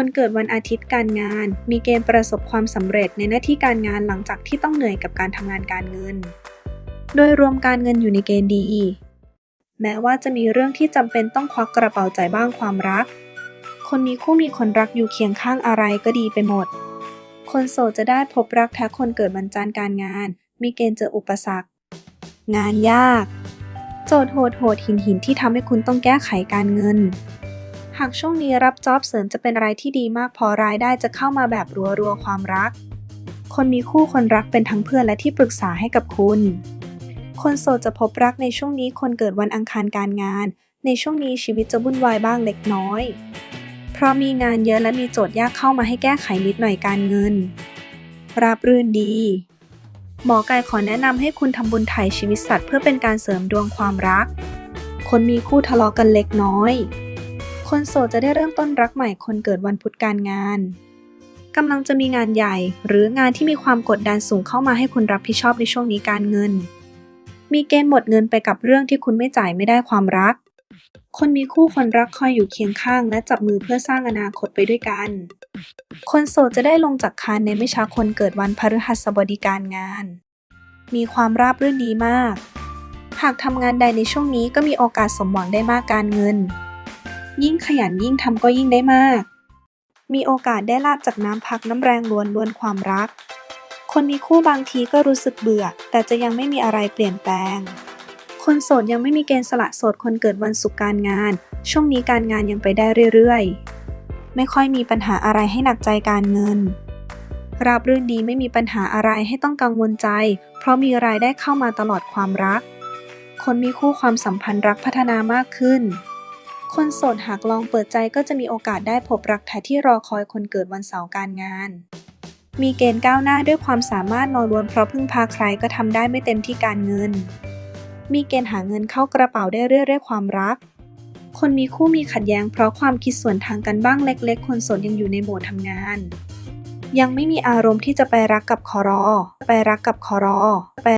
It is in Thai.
คนเกิดวันอาทิตย์การงาน มีเกณฑ์ประสบความสำเร็จในหน้าที่การงานหลังจากที่ต้องเหนื่อยกับการทำงานการเงิน โดยรวมการเงินอยู่ในเกณฑ์ดี แม้ว่าจะมีเรื่องที่จำเป็นต้องควักกระเป๋าจ่ายบ้างความรัก คนมีคู่มีคนรักอยู่เคียงข้างอะไรก็ดีไปหมด คนโสดจะได้พบรักแท้คนเกิดวันจันทร์การงาน มีเกณฑ์เจออุปสรรค งานยาก โจทย์โหดโหดหินหินที่ทำให้คุณต้องแก้ไขการเงิน หากช่วงนี้รับจ็อบเสริมจะเป็นอะไรที่ดีมากพอรายได้จะเข้ามาแบบรัวๆความรัก คนมีคู่คนรักเป็นทั้งเพื่อนและที่ปรึกษาให้กับคุณ คนโสดจะพบรักในช่วงนี้คนเกิดวันอังคารการงาน ในช่วงนี้ชีวิตจะวุ่นวายบ้างเล็กน้อย เพราะมีงานเยอะและมีโจทย์ยากเข้ามาให้แก้ไขนิดหน่อยการเงิน ราบรื่นดี หมอไก่ขอแนะนำให้คุณทำบุญไถ่ชีวิตสัตว์เพื่อเป็นการเสริมดวงความรัก คนมีคู่ทะเลาะกันเล็กน้อย คนโสดจะได้เริ่มต้นรักใหม่คนเกิดวันพุธการงานกำลังจะมีงานใหญ่ หรืองานที่มีความกดดันสูงเข้ามาให้คุณรับผิดชอบในช่วงนี้การเงิน มีเกณฑ์หมดเงินไปกับเรื่องที่คุณไม่จ่ายไม่ได้ความรัก คนมีคู่คนรักคอยอยู่เคียงข้าง และจับมือเพื่อสร้างอนาคตไปด้วยกัน คนโสดจะได้ลงจากคานในไม่ช้าคนเกิดวันพฤหัสบดีการงาน มีความราบรื่นดีมาก หากทำงานใดในช่วงนี้ก็มีโอกาสสมหวังได้มากการเงิน ยิ่งขยันยิ่งทำก็ยิ่งได้มาก มีโอกาสได้ลาบจากน้ำพักน้ำแรงล้วนล้วนความรัก คนมีคู่บางทีก็รู้สึกเบื่อ แต่จะยังไม่มีอะไรเปลี่ยนแปลง คนโสดยังไม่มีเกณฑ์สละโสดคนเกิดวันศุกร์การงาน ช่วงนี้การงานยังไปได้เรื่อยๆ ไม่ค่อยมีปัญหาอะไรให้หนักใจการเงินราบรื่นดีไม่มีปัญหาอะไรให้ต้องกังวลใจ เพราะมีรายได้เข้ามาตลอดความรัก คนมีคู่ความสัมพันธ์รักพัฒนามากขึ้น คนโสดหากลองเปิดใจก็จะมีโอกาสได้พบรักแท้ที่รอคอยคนเกิดวันเสาร์การงาน มีเกณฑ์ก้าวหน้าด้วยความสามารถนอนล้วนเพราะพึ่งพาใครก็ทำได้ไม่เต็มที่การเงิน มีเกณฑ์หาเงินเข้ากระเป๋าได้เรื่อยๆความรัก คนมีคู่มีขัดแย้งเพราะความคิดส่วนทางกันบ้างเล็ก ๆ คนโสดยังอยู่ในโหมดทำงาน ยังไม่มีอารมณ์ที่จะไปรักกับคอรอไปรักกับคอรอไป